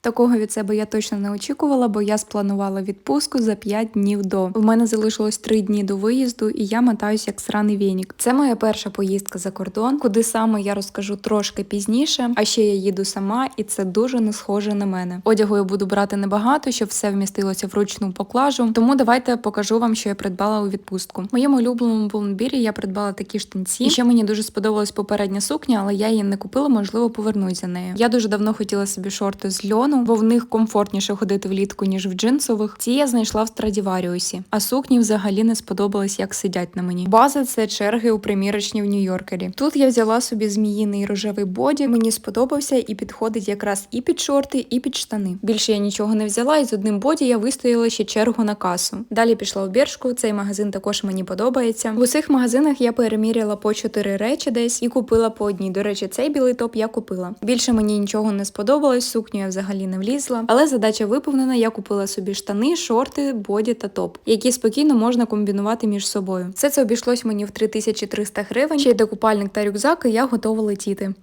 Такого від себе я точно не очікувала, бо я спланувала відпустку за 5 днів до. В мене залишилось 3 дні до виїзду, і я мотаюсь як сраний вєнік. Це моя перша поїздка за кордон, куди саме я розкажу трошки пізніше. А ще я їду сама, і це дуже не схоже на мене. Одягу я буду брати небагато, щоб все вмістилося в ручну поклажу. Тому давайте покажу вам, що я придбала у відпустку. В моєму улюбленому Полнбірі я придбала такі штанці. І ще мені дуже сподобалась попередня сукня, але я її не купила, можливо, повернусь за нею. Я дуже давно хотіла собі шорти з льону, бо в них комфортніше ходити влітку, ніж в джинсових. Ці я знайшла в Страдіваріусі, а сукні взагалі не сподобались, як сидять на мені. База це черги у примірочні в Нью-Йоркері. Тут я взяла собі зміїний рожевий боді. Мені сподобався і підходить якраз і під шорти, і під штани. Більше я нічого не взяла, і з одним боді я вистояла ще чергу на касу. Далі пішла в Бершку. Цей магазин також мені подобається. В усіх магазинах я переміряла по чотири речі десь і купила по одній. До речі, цей білий топ я купила. Більше мені нічого не сподобалось, сукню я взагалі не влізла. Але задача виповнена. Я купила собі штани, шорти, боді та топ, які спокійно можна комбінувати між собою. Все це обійшлось мені в 3300 гривень. Ще й докупальник та рюкзак, і я готова летіти.